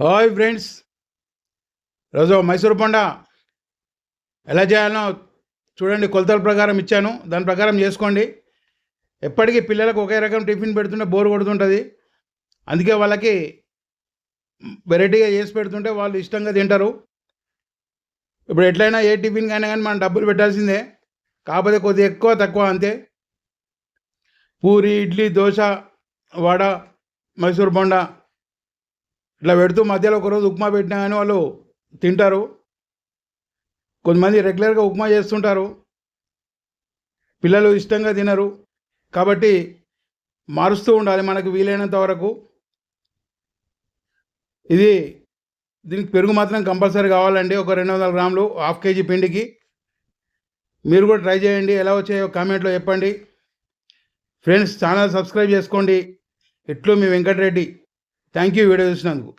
Hi friends. రోజు మైసూర్ పండ ఎలా చేయాలో చూడండి. కొలతల ప్రకారం ఇచ్చాను. దాని ప్రకారం చేసుకోండి. ఎప్పటికీ పిల్లలకు ఒకే రకం టిఫిన్ పెడుతుంటే బోర్ కొడుతుంటుంది. అందుకే వాళ్ళకి వెరైటీగా చేసి పెడుతుంటే వాళ్ళు ఇష్టంగా తింటారు. ఇప్పుడు ఎట్లయినా ఏ టిఫిన్ కానీ కానీ మనం డబ్బులు పెట్టాల్సిందే. కాకపోతే కొద్దిగా ఎక్కువ తక్కువ అంతే. పూరి ఇడ్లీ దోశ వడ మైసూర్ బొండ ఇట్లా పెడుతూ మధ్యలో ఒకరోజు ఉప్మా పెట్టినా కానీ వాళ్ళు తింటారు. కొంతమంది రెగ్యులర్గా ఉప్మా చేస్తుంటారు. పిల్లలు ఇష్టంగా తినరు. కాబట్టి మారుస్తూ ఉండాలి మనకు వీలైనంత వరకు. ఇది దీనికి పెరుగు మాత్రం కంపల్సరీ కావాలండి. ఒక రెండు వందల గ్రాములు హాఫ్ కేజీ పిండికి. మీరు కూడా ట్రై చేయండి. ఎలా వచ్చాయో కామెంట్లో చెప్పండి. ఫ్రెండ్స్ ఛానల్ సబ్స్క్రైబ్ చేసుకోండి. ఎట్లు మీ వెంకటరెడ్డి. థ్యాంక్ యూ వీడియో చూసినందుకు.